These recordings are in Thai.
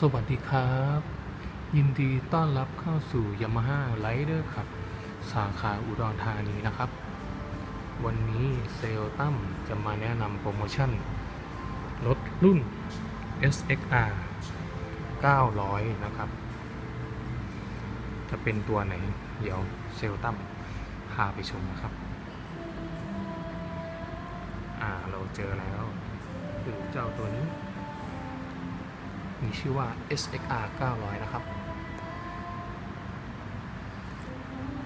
สวัสดีครับ ยินดีต้อนรับเข้าสู่ Yamaha Rider ครับ สาขาอุดรธานีนะครับ วันนี้เซลตั้มจะมาแนะนำโปรโมชั่น รถรุ่น SXR 900 นะครับ จะเป็นตัวไหน เดี๋ยวเซลลตั้มพาไปชมนะครับ อ่าเราเจอแล้วคือเจ้าตัวนี้ มีชื่อว่า SXR 900 นะครับ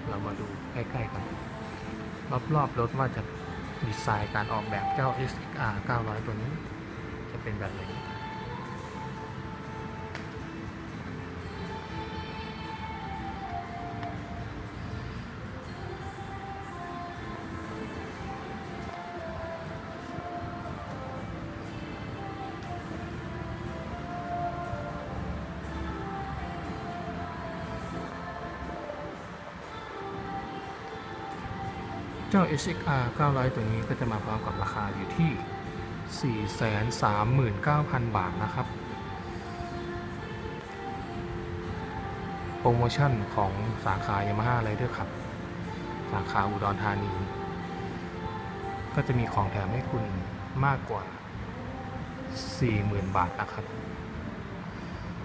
เรามาดูใกล้ๆกัน รอบๆรถว่าจะดีไซน์การออกแบบเจ้า SXR 900 ตัวนี้ จะเป็นแบบไหน เจ้า SXR 900 ตัวนี้ก็จะมาพร้อมกับราคาอยู่ที่ 439,000 บาทนะครับ โปรโมชั่นของสาขา Yamaha Rider ครับ สาขาอุดรธานี ก็จะมีของแถมให้คุณมากกว่า 40,000 บาทนะครับ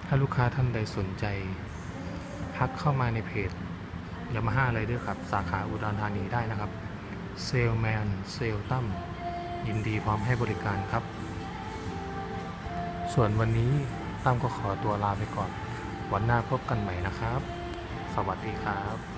ถ้าลูกค้าท่านใดสนใจทักเข้ามาในเพจยามาฮ่าไรเดอร์ครับ สาขาอุดรธานีได้นะครับ เซลแมน เซลตั้มยินดีพร้อมให้บริการครับ ส่วนวันนี้ตั้มก็ขอตัวลาไปก่อน วันหน้าพบกันใหม่นะครับ สวัสดีครับ